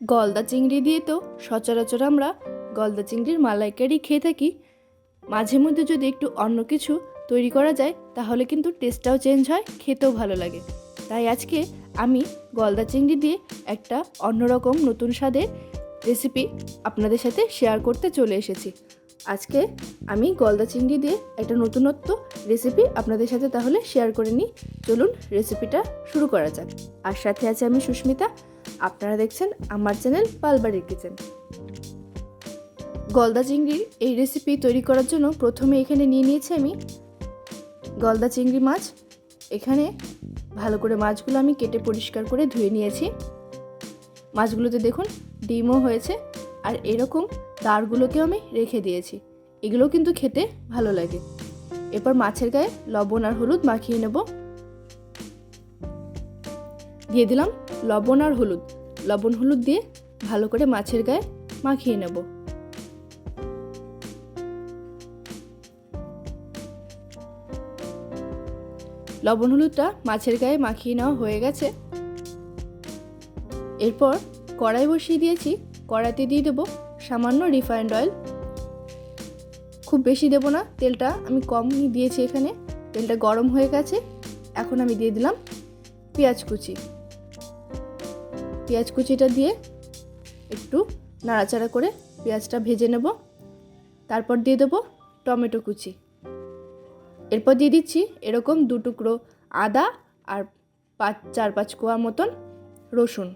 গলদা চিংড়ি দিয়ে তো সচরাচর আমরা গলদা চিংড়ির মালাইকারি খেয়ে থাকি। মাঝে মধ্যে যদি একটু অন্য কিছু তৈরি করা যায়, তাহলে কিন্তু টেস্টটাও চেঞ্জ হয়, খেতেও ভালো লাগে। তাই আজকে আমি গলদা চিংড়ি দিয়ে একটা অন্যরকম নতুন স্বাদের রেসিপি আপনাদের সাথে শেয়ার করতে চলে এসেছি। আজকে আমি গলদা চিংড়ি দিয়ে একটা নতুনত্ব রেসিপি আপনাদের সাথে তাহলে শেয়ার করে নিই। চলুন রেসিপিটা শুরু করা যাক। আর সাথে আছে আমি সুস্মিতা আপনারা দেখছেন আমার চ্যানেল পালবাড়ির কিচেন। গলদা চিংড়ির এই রেসিপি তৈরি করার জন্য প্রথমে এখানে নিয়ে নিয়েছি আমি গলদা চিংড়ি মাছ। এখানে ভালো করে মাছগুলো আমি কেটে পরিষ্কার করে ধুয়ে নিয়েছি। মাছগুলোতে দেখুন ডিমও হয়েছে আর এরকম দাঁড়গুলোকেও আমি রেখে দিয়েছি। এগুলো কিন্তু খেতে ভালো লাগে। এরপর মাছের গায়ে লবণ আর হলুদ মাখিয়ে নেব। দিয়ে দিলাম লবণ আর হলুদ। লবণ হলুদ দিয়ে ভালো করে মাছের গায়ে মাখিয়ে নেব। লবণ হলুদটা মাছের গায়ে মাখিয়ে নেওয়া হয়ে গেছে। এরপর কড়াই বসিয়ে দিয়েছি। কড়াইতে দিয়ে দেবো সামান্য রিফাইন্ড অয়েল। খুব বেশি দেবো না, তেলটা আমি কমই দিয়েছি এখানে। তেলটা গরম হয়ে গেছে। এখন আমি দিয়ে দিলাম পেঁয়াজ কুচি। পেঁয়াজ কুচিটা দিয়ে একটু নাড়াচাড়া করে পেঁয়াজটা ভেজে নেব। তারপর দিয়ে দেবো টমেটো কুচি। এরপর দিয়ে দিচ্ছি এরকম দু টুকরো আদা আর পাঁচ, চার, পাঁচ কোয়া মতন রসুন।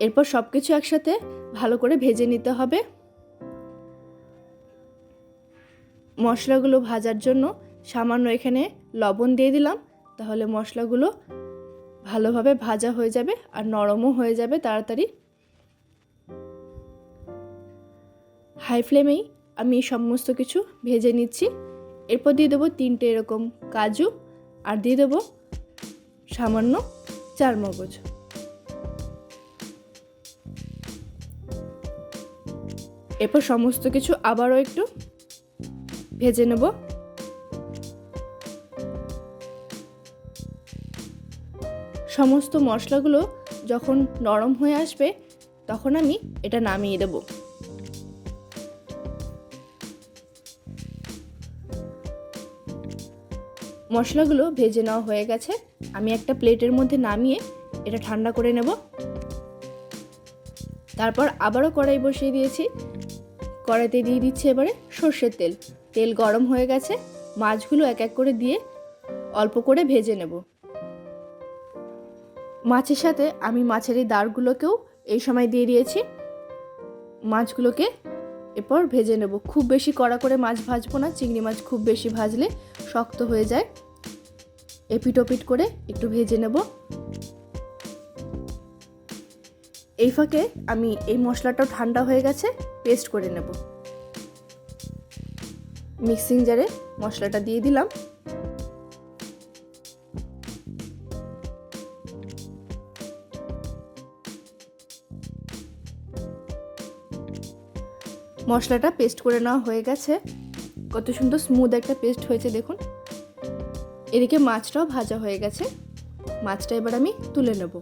এরপর সব কিছু একসাথে ভালো করে ভেজে নিতে হবে। মশলাগুলো ভাজার জন্য সামান্য এখানে লবণ দিয়ে দিলাম। তাহলে মশলাগুলো ভালোভাবে ভাজা হয়ে যাবে আর নরমও হয়ে যাবে তাড়াতাড়ি। হাই ফ্লেমেই আমি সমস্ত কিছু ভেজে নিচ্ছি। এরপর দিয়ে দেবো তিনটে এরকম কাজু আর দিয়ে দেবো সামান্য চার মগজ এরপর সমস্ত কিছু আবারও একটু ভেজে নেব। সমস্ত মশলাগুলো যখন নরম হয়ে আসবে, তখন আমি এটা নামিয়ে দেব। মশলাগুলো ভেজে নেওয়া হয়ে গেছে। আমি একটা প্লেটের মধ্যে নামিয়ে এটা ঠান্ডা করে নেব। তারপর আবারও কড়াই বসিয়ে দিয়েছি। কড়াইতে দিয়ে দিচ্ছি এবারে সর্ষের তেল। তেল গরম হয়ে গেছে। মাছগুলো এক এক করে দিয়ে অল্প করে ভেজে নেব। মাছের সাথে আমি মাছের এই দাঁড়গুলোকেও এই সময় দিয়ে দিয়েছি। মাছগুলোকে এরপর ভেজে নেব। খুব বেশি কড়া করে মাছ ভাজবো না, চিংড়ি মাছ খুব বেশি ভাজলে শক্ত হয়ে যায়। এপিটোপিট করে একটু ভেজে নেব। এই ফাঁকে আমি এই মশলাটাও ঠান্ডা হয়ে গেছে, পেস্ট করে নেব। মিক্সিং জারে মশলাটা দিয়ে দিলাম। মশলাটা পেস্ট করে নেওয়া হয়ে গেছে। কত সুন্দর স্মুথ একটা পেস্ট হয়েছে, দেখুন। এদিকে মাছটাও ভাজা হয়ে গেছে। মাছটা এবার আমি তুলে নেব।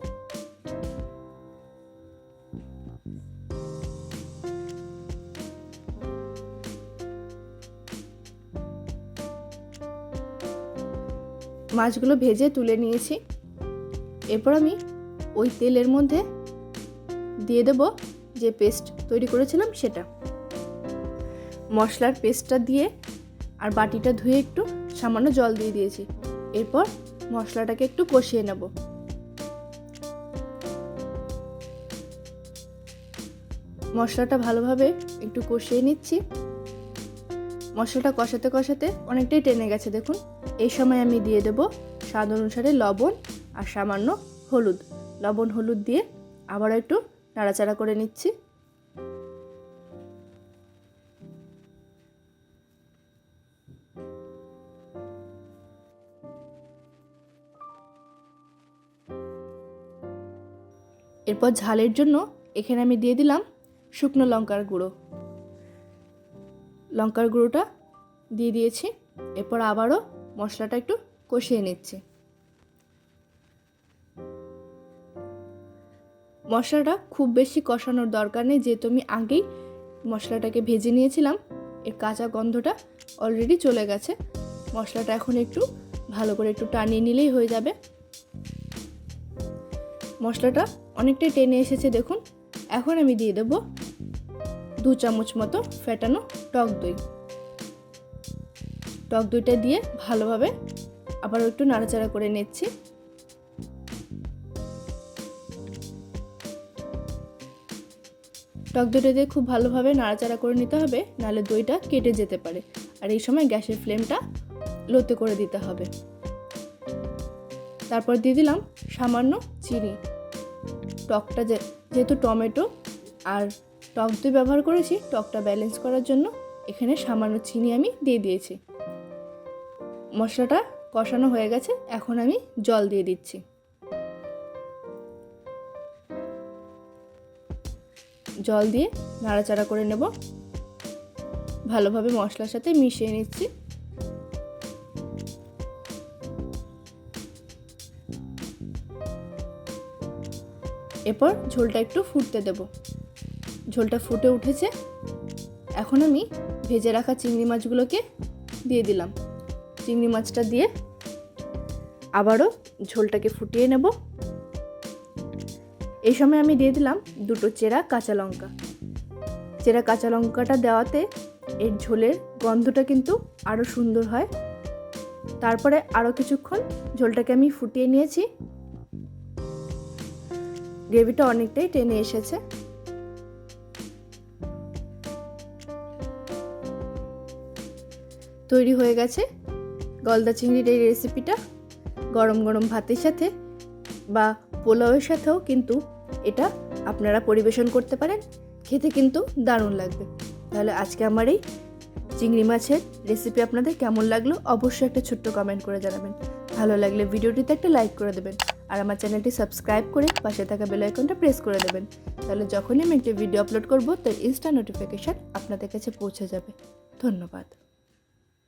মাছগুলো ভেজে তুলে নিয়েছি। এরপর আমি ওই তেলের মধ্যে দিয়ে দেব যে পেস্ট তৈরি করেছিলাম সেটা। মশলার পেস্টটা দিয়ে আর বাটিটা ধুয়ে একটু সামান্য জল দিয়ে দিয়েছি। এরপর মশলাটাকে একটু কষিয়ে নেব। মশলাটা ভালোভাবে একটু কষিয়ে নিচ্ছি। মশলাটা কষাতে কষাতে অনেকটাই টেনে গেছে, দেখুন। এই সময় আমি দিয়ে দেব স্বাদ অনুসারে লবণ আর সামান্য হলুদ। লবণ হলুদ দিয়ে আবার একটু নাড়াচাড়া করে নিচ্ছি। এরপর ঝালের জন্য এখানে আমি দিয়ে দিলাম শুকনো লঙ্কার গুঁড়ো। লঙ্কার গুঁড়োটা দিয়ে দিয়েছি, এরপর আবারও মশলাটা একটু কষিয়ে নিচ্ছি। মশলাটা খুব বেশি কষানোর দরকার নেই, যেহেতু আমি আগেই মশলাটাকে ভেজে নিয়েছিলাম, এর কাঁচা গন্ধটা অলরেডি চলে গেছে। মশলাটা এখন একটু ভালো করে একটু টানিয়ে নিলেই হয়ে যাবে। মশলাটা অনেকটাই টেনে এসেছে, দেখুন। এখন আমি দিয়ে দেব দু চামচ মতো ফেটানো টক দই। টক দইটা দিয়ে ভালোভাবে আবার একটু নাড়াচাড়া করে নিচ্ছি। টক দইটা দিয়ে খুব ভালোভাবে নাড়াচাড়া করে নিতে হবে, নাহলে দইটা কেটে যেতে পারে। আর এই সময় গ্যাসের ফ্লেমটা লোতে করে দিতে হবে। তারপর দিয়ে দিলাম সামান্য চিনি। টকটা যেহেতু টমেটো আর টক দই ব্যবহার করেছি, টকটা ব্যালেন্স করার জন্য এখানে সামান্য চিনি আমি দিয়ে দিয়েছি। মশলাটা কষানো হয়ে গেছে, এখন আমি জল দিয়ে দিচ্ছি। জল দিয়ে নাড়াচাড়া করে নেব। ভালোভাবে মশলার সাথে মিশিয়ে নিচ্ছি। এরপর ঝোলটা একটু ফুটতে দেব। ঝোলটা ফুটে উঠেছে। এখন আমি ভেজে রাখা চিংড়ি মাছগুলোকে দিয়ে দিলাম। চিংড়ি মাছটা দিয়ে আবারও ঝোলটাকে ফুটিয়ে নেব। এই সময় আমি দিয়ে দিলাম দুটো চেরা কাঁচা লঙ্কা। চেরা কাঁচা লঙ্কাটা দেওয়াতে এর ঝোলের গন্ধটা কিন্তু আরও সুন্দর হয়। তারপরে আরও কিছুক্ষণ ঝোলটাকে আমি ফুটিয়ে নিয়েছি। গ্রেভিটা অনেকটাই টেনে এসেছে। তৈরি হয়ে গেছে গলদা চিংড়ির এই রেসিপিটা গরম গরম ভাতের সাথে বা পোলাওয়ের সাথেও কিন্তু এটা আপনারা পরিবেশন করতে পারেন। খেতে কিন্তু দারুণ লাগবে। তাহলে আজকে আমার এই চিংড়ি মাছের রেসিপি আপনাদের কেমন লাগল? অবশ্যই একটা ছোট্ট কমেন্ট করে জানাবেন। ভালো লাগলে ভিডিওটিতে একটা লাইক করে দেবেন। আর আমার চ্যানেলটি সাবস্ক্রাইব করে পাশে থাকা বেল আইকনটা প্রেস করে দেবেন। তাহলে যখনই আমি একটি ভিডিও আপলোড করব, তার ইনস্টা নোটিফিকেশান আপনাদের কাছে পৌঁছে যাবে। ধন্যবাদ।